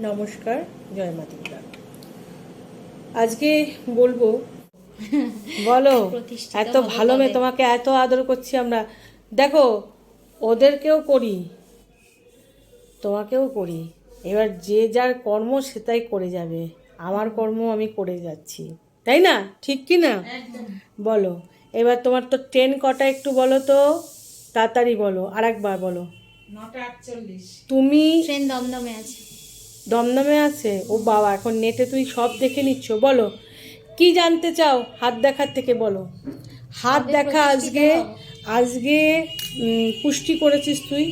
নমস্কার জয় মাতিকা আজকে বলব বলো এত ভালো মেয়ে তোমাকে এত আদর করছি আমরা। দেখো ওদেরকেও করি তোমাকেও করি। এবার যে যার কর্ম সেটাই করে যাবে। আমার কর্ম আমি করে যাচ্ছি। তাই না? ঠিক কি না? বলো এবার তোমার তো ট্রেন কটা একটু বলো তো? তাড়াতাড়ি বলো আরেকবার বলো। নটা আটচল্লিশ। তুমি ট্রেন দমদমে আছে। দমদমে আছে? ও বাবা এখন নেটে তুই সব দেখে নিচ্ছ বলো। কি জানতে চাও? হাত দেখার থেকে বলো। হাত দেখা আজকে আজকে পুষ্টি করেছিস তুই।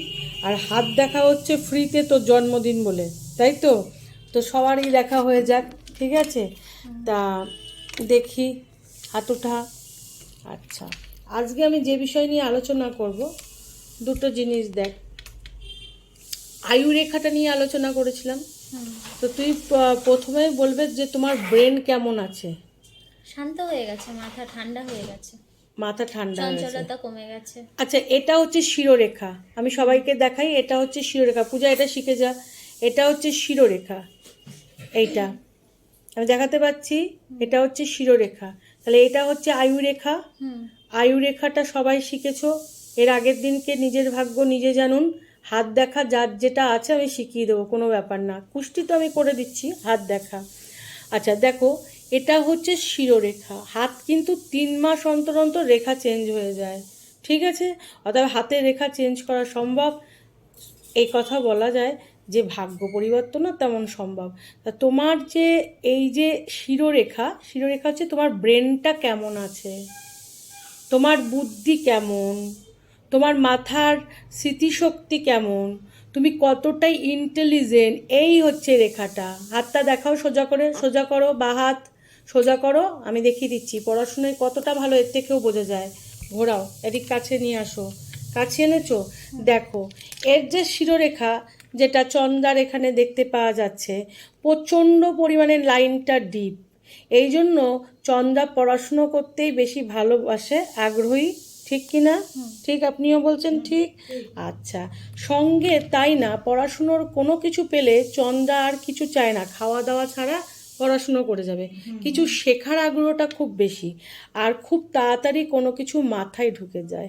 আর হাত দেখা হচ্ছে ফ্রিতে তোর জন্মদিন বলে তাই তো? তো সবারই দেখা হয়ে যাক ঠিক আছে? তা দেখি হাত উঠা আচ্ছা আজকে আমি যে বিষয় নিয়ে আলোচনা করব দুটো জিনিস দেখ। আয়ু রেখাটা নিয়ে আলোচনা করেছিলাম। তো তুই প্রথমে বলবে যে তোমার ব্রেন কেমন আছে? শান্ত হয়ে গেছে মাথা ঠান্ডা হয়ে গেছে। মাথা ঠান্ডা চঞ্চলতা কমে গেছে। আচ্ছা এটা হচ্ছে শিরোরেখা। আমি সবাইকে দেখাই এটা হচ্ছে শিরোরেখা। পূজা এটা শিখে যা। এটা হচ্ছে শিরোরেখা। এইটা। আমি দেখাতে পাচ্ছি এটা হচ্ছে শিরোরেখা। তাহলে এটা হচ্ছে আয়ু রেখা হুম। আয়ু রেখাটা সবাই শিখেছো। এর আগের দিনকে নিজের ভাগ্য নিজে জানুন। হাত দেখা যার যেটা আছে আমি শিখিয়ে দেবো, কোনো ব্যাপার না। কুষ্টি তো আমি করে দিচ্ছি, হাত দেখা। আচ্ছা দেখো, এটা হচ্ছে শিরোরেখা। হাত কিন্তু তিন মাস অন্তর অন্তর রেখা চেঞ্জ হয়ে যায়। ঠিক আছে? অতএব হাতের রেখা চেঞ্জ করা সম্ভব। এই কথা বলা যায় যে ভাগ্য পরিবর্তনও তেমন সম্ভব। তা তোমার যে এই যে শিরোরেখা শিরোরেখা হচ্ছে তোমার ব্রেনটা কেমন আছে? তোমার বুদ্ধি কেমন? তোমার মাথার স্মৃতিশক্তি কেমন? তুমি কতটাই ইন্টেলিজেন্ট এই হচ্ছে রেখাটা। হাতটা দেখাও, সোজা করে, সোজা করো, বা হাত সোজা করো, আমি দেখিয়ে দিচ্ছি। পড়াশোনায় কতটা ভালো, এর থেকেও বোঝা যায়। ঘোরাও, এদিক কাছে নিয়ে আসো। কাছে এনেছো? দেখো, এর যে শিরোরেখা, যেটা চন্দার এখানে দেখতে পাওয়া যাচ্ছে, প্রচণ্ড পরিমাণে লাইনটা ডিপ এই জন্য চন্দা পড়াশুনো করতেই বেশি ভালোবাসে, আগ্রহী ঠিক কি না ঠিক আপনিও বলছেন ঠিক? আচ্ছা সঙ্গে তাই না পড়াশুনোর কোনো কিছু পেলে চন্দা আর কিছু চায় না খাওয়া দাওয়া ছাড়া পড়াশুনো করে যাবে। কিছু শেখার আগ্রহটা খুব বেশি আর খুব তাড়াতাড়ি কোনো কিছু মাথায় ঢুকে যায়।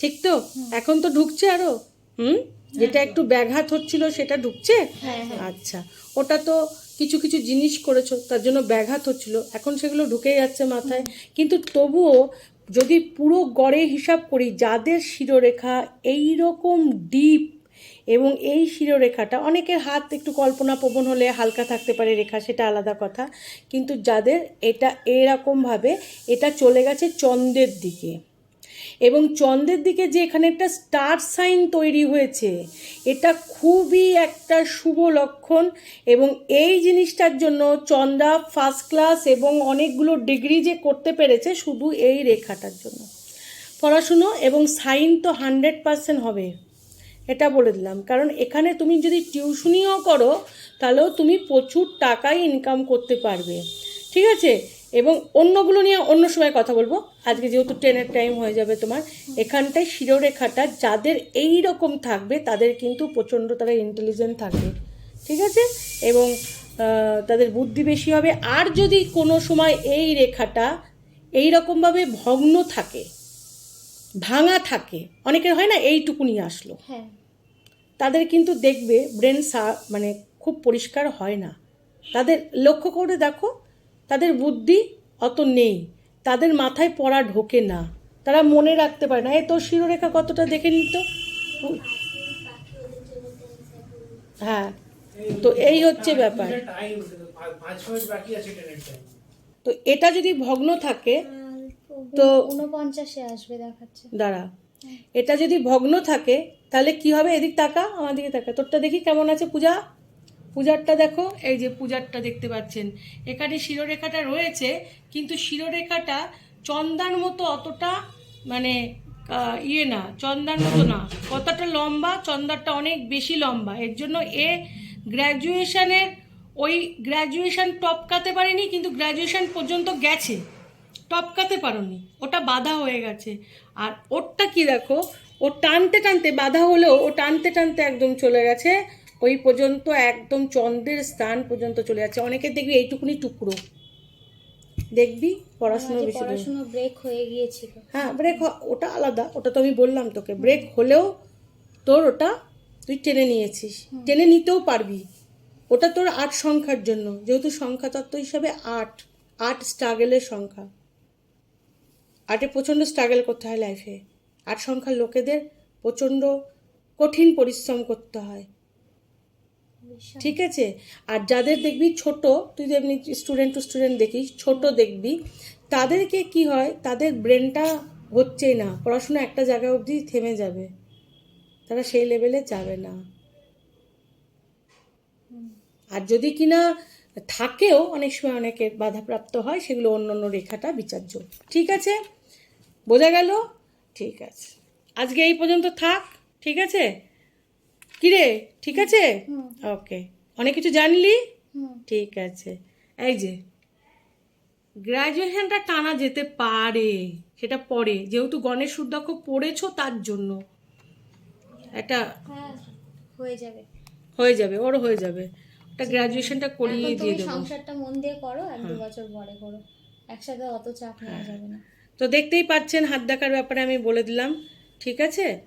ঠিক তো? এখন তো ঢুকছে আরও। হুম? যেটা একটু ব্যাঘাত হচ্ছিল সেটা ঢুকছে? হ্যাঁ হ্যাঁ। আচ্ছা ওটা তো কিছু কিছু জিনিস করেছ তার জন্য ব্যাঘাত হচ্ছিল এখন সেগুলো ঢুকে যাচ্ছে মাথায়। কিন্তু তবুও যদি পুরো গড়ে হিসাব করি, যাদের শিরোরেখা এই রকম ডিপ এবং এই শিরোরেখাটা, অনেকের হাত একটু কল্পনা কল্পনাপ্রবণ হলে হালকা থাকতে পারে রেখা, সেটা আলাদা কথা। কিন্তু যাদের এটা এরকমভাবে, এটা চলে গেছে চন্দ্রের দিকে। এবং চন্দ্রের দিকে যে এখানে একটা স্টার সাইন তৈরি হয়েছে, এটা খুবই একটা শুভ লক্ষণ এবং এই জিনিসটার জন্য চন্দ্রা ফার্স্ট ক্লাস এবং অনেকগুলো ডিগ্রি যে করতে পেরেছে শুধু এই রেখাটার জন্য। পড়াশুনো এবং সাইন তো হান্ড্রেড পারসেন্ট হবে, এটা বলে দিলাম। কারণ এখানে তুমি যদি টিউশনিও করো, তাহলেও তুমি প্রচুর টাকাই ইনকাম করতে পারবে। ঠিক আছে? এবং অন্যগুলো নিয়ে অন্য সময় কথা বলব। আজকে যেহেতু ট্রেনের টাইম হয়ে যাবে তোমার এখানটায় শিরোরেখাটা যাদের এই রকম থাকবে তাদের কিন্তু প্রচণ্ড তারা ইন্টেলিজেন্ট থাকবে। ঠিক আছে? এবং তাদের বুদ্ধি বেশি হবে। আর যদি কোনো সময় এই রেখাটা এই রকমভাবে ভগ্ন থাকে ভাঙা থাকে অনেকের হয় না এইটুকুনি আসলো। হ্যাঁ। তাদের কিন্তু দেখবে ব্রেন সা মানে খুব পরিষ্কার হয় না। তাদের লক্ষ্য করে দেখো তাদের বুদ্ধি অত নেই। তাদের মাথায় পড়া ঢোকে না। তারা মনে রাখতে পারে না। এ তোর শিরোরেখা কতটা দেখে নিত হ্যাঁ তো এই হচ্ছে ব্যাপার। তো এটা যদি ভগ্ন থাকে তো উনপঞ্চাশে আসবে দেখাচ্ছে। দাঁড়া। এটা যদি ভগ্ন থাকে তাহলে কি হবে? এদিক তাকা আমার দিকে তাকা। তোরটা দেখি কেমন আছে পূজা? পূজারটা দেখো, এই যে পূজারটা দেখতে পাচ্ছেন। এখানে শিরোরেখাটা রয়েছে, কিন্তু শিরোরেখাটা চন্দার মতো অতটা মানে ইয়ে না, চন্দার মতো না। কতটা লম্বা, চন্দারটা অনেক বেশি লম্বা। এর জন্য এ গ্র্যাজুয়েশনের, ওই গ্র্যাজুয়েশন টপকাতে পারেনি, কিন্তু গ্র্যাজুয়েশন পর্যন্ত গেছে। টপকাতে পারোনি। ওটা বাধা হয়ে গেছে। আর ওরটা কি দেখো, ও টানতে টানতে বাধা হলেও ও টানতে টানতে একদম চলে গেছে। ওই পর্যন্ত একদম চন্দ্রের স্থান পর্যন্ত চলে যাচ্ছে। অনেকে দেখবি এইটুকুনি টুকরো। দেখবি পড়াশুনো করে। পড়াশুনো ব্রেক হয়ে গিয়েছিল। হ্যাঁ ব্রেক ওটা আলাদা ওটা তো আমি বললাম তোকে। ব্রেক হলেও তোর ওটা তুই টেনে নিয়েছিস। টেনে নিতেও পারবি। ওটা তোর আট সংখ্যার জন্য। যেহেতু সংখ্যা তত্ত্ব হিসাবে আট আট স্ট্রাগেলের সংখ্যা। আটে প্রচণ্ড স্ট্রাগল করতে হয় লাইফে আট সংখ্যার লোকেদের প্রচণ্ড কঠিন পরিশ্রম করতে হয়। ঠিক আছে? আর যাদের দেখবি ছোট, তুই এমনি স্টুডেন্ট টু স্টুডেন্ট দেখিস, ছোট দেখবি, তাদেরকে কি হয়? তাদের ব্রেনটা হচ্ছেই না। পড়াশোনা একটা জায়গা অবধি থেমে যাবে। তারা সেই লেভেলে যাবে না। আর যদি কিনা থাকেও, অনেক সময় অনেকের বাধাপ্রাপ্ত হয়, সেগুলো অন্য অন্য রেখাটা বিচার্য। ঠিক আছে? বোঝা গেল? ঠিক আছে। আজকে এই পর্যন্ত থাক। ঠিক আছে? কিরে? ঠিক আছে? ওকে। অনেক কিছু জানলি? ঠিক আছে। এই যে গ্র্যাজুয়েশনটা টানা যেতে পারে সেটা পরে। যেহেতু গণেশ শুদ্ধাক্ষ পড়েছো তার জন্য। একটা হ্যাঁ হয়ে যাবে। হয়ে যাবে ওর হয়ে যাবে। একটা গ্র্যাজুয়েশনটা করিয়ে দিয়ে দেবো। সংসারটা মন দিয়ে করো এক দু বছর পরে করো। একসাথে অত চাপ নেওয়া যাবে না। তো দেখতেই পাচ্ছেন হাত দেখার ব্যাপারে আমি বলে দিলাম। ঠিক আছে?